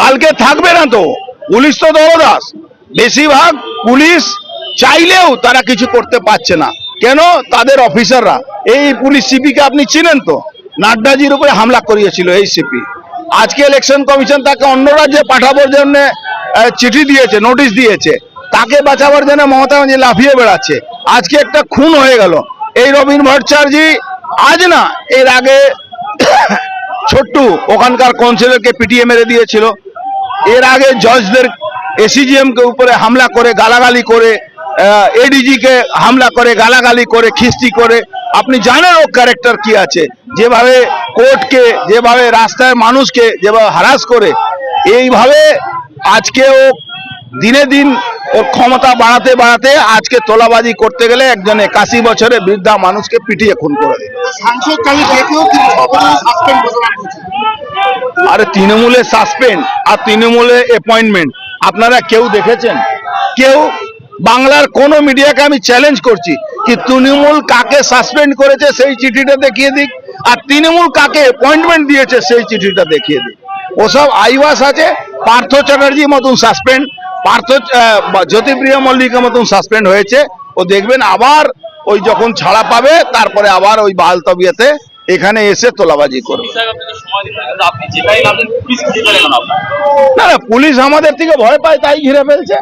কালকে থাকবে না তো। পুলিশ তো দলদাস। বেশিরভাগ পুলিশ চাইলেও তারা কিছু করতে পারছে না। কেন? তাদের অফিসাররা। এই পুলিশ সিপিকে আপনি চিনেন তো? নাড্ডাজির উপরে হামলা করিয়েছিল এই সিপি। আজকে ইলেকশন কমিশন তাকে অন্য রাজ্যে পাঠাবার জন্য চিঠি দিয়েছে নোটিশ দিয়েছে। তাকে বাঁচাবার জন্য মমতা ব্যানার্জি লাফিয়ে বেড়াচ্ছে। আজকে একটা খুন হয়ে গেল। এই রবীন ভট্টাচার্যি আজ না, এর আগে ছোট্টু ওখানকার কাউন্সিলরকে পিটিয়ে মেরে দিয়েছিল। এর আগে জজদের এসিজিএম কে উপরে হামলা করে, গালাগালি করে এডিজি কে হামলা করে, গালাগালি করে, খিস্তি করে। আপনি জানেন ও ক্যারেক্টার কি আছে? যেভাবে কোর্টকে যেভাবে রাস্তায় মানুষকে, যেভাবে হারাস করে, এইভাবে আজকে ও দিনে দিন ওর ক্ষমতা বাড়াতে বাড়াতে আজকে তোলাবাজি করতে গেলে একজন একাশি বছরে বৃদ্ধা মানুষকে পিটিয়ে খুন করে দিল। আরে তৃণমূলে সাসপেন্ড আর তৃণমূলে অ্যাপয়েন্টমেন্ট আপনারা কেউ দেখেছেন? কেউ? বাংলার কোন মিডিয়াকে আমি চ্যালেঞ্জ করছি কি তৃণমূল কাকে সাসপেন্ড করেছে সেই চিঠিটা দেখিয়ে দিক, আর তৃণমূল কাকে অ্যাপয়েন্টমেন্ট দিয়েছে সেই চিঠিটা দেখিয়ে দিক। ওসব আইওয়াস আছে পার্থ চ্যাটার্জি মতন সাসপেন্ড পার্থ জ্যোতিপ্রিয় মল্লিকের মতন সাসপেন্ড হয়েছে। ও দেখবেন আবার ওই যখন ছাড়া পাবে তারপরে আবার ওই বাল তবিয়াতে এখানে এসে তোলাবাজি করবে। না না পুলিশ আমাদের থেকে ভয় পায় তাই ঘিরে ফেলছে।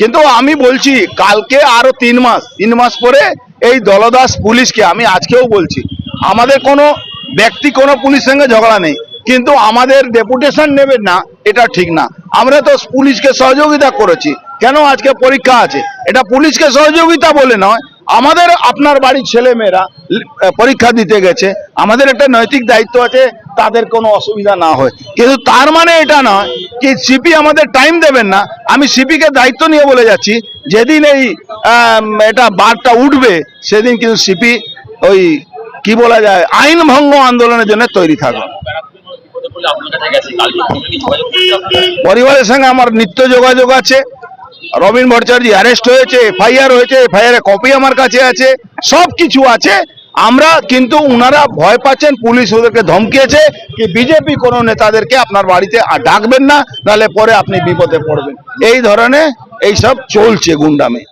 কিন্তু আমি বলছি কালকে আরও তিন মাস তিন মাস পরে এই দলদাস পুলিশকে আমি আজকেও বলছি আমাদের কোনো ব্যক্তি কোনো পুলিশ সঙ্গে ঝগড়া নেই। কিন্তু আমাদের ডেপুটেশন নেবেন না এটা ঠিক না। আমরা তো পুলিশকে সহযোগিতা করেছি। কেন আজকে পরীক্ষা আছে? এটা পুলিশকে সহযোগিতা বলে নয়। আমাদের আপনার বাড়ির ছেলে মেয়েরা পরীক্ষা দিতে গেছে। আমাদের একটা নৈতিক দায়িত্ব আছে, তাদের কোনো অসুবিধা না হয়। কিন্তু তার মানে এটা নয় কি সিপি আমাদের টাইম দেবেন না। আমি সিপিকে দায়িত্ব নিয়ে বলে যাচ্ছি, যেদিন এই এটা বারটা উঠবে, সেদিন কিন্তু সিপি ওই, কি বলা যায়, আইন ভঙ্গ আন্দোলনের জন্য তৈরি থাকবে। পরিবারের সঙ্গে আমার নিত্য যোগাযোগ আছে। রবীন ভট্টাচার্য অ্যারেস্ট হয়েছে এফআইআর হয়েছে এফআইআর এর কপি আমার কাছে আছে সব কিছু আছে। আমরা কিন্তু উনারা ভয় পাচ্ছেন, পুলিশ ওদেরকে ধমকিয়েছে কি বিজেপি কোনো নেতাদেরকে আপনার বাড়িতে ডাকবেন না, নাহলে পরে আপনি বিপদে পড়বেন। এই ধরনের এইসব চলছে গুন্ডামি।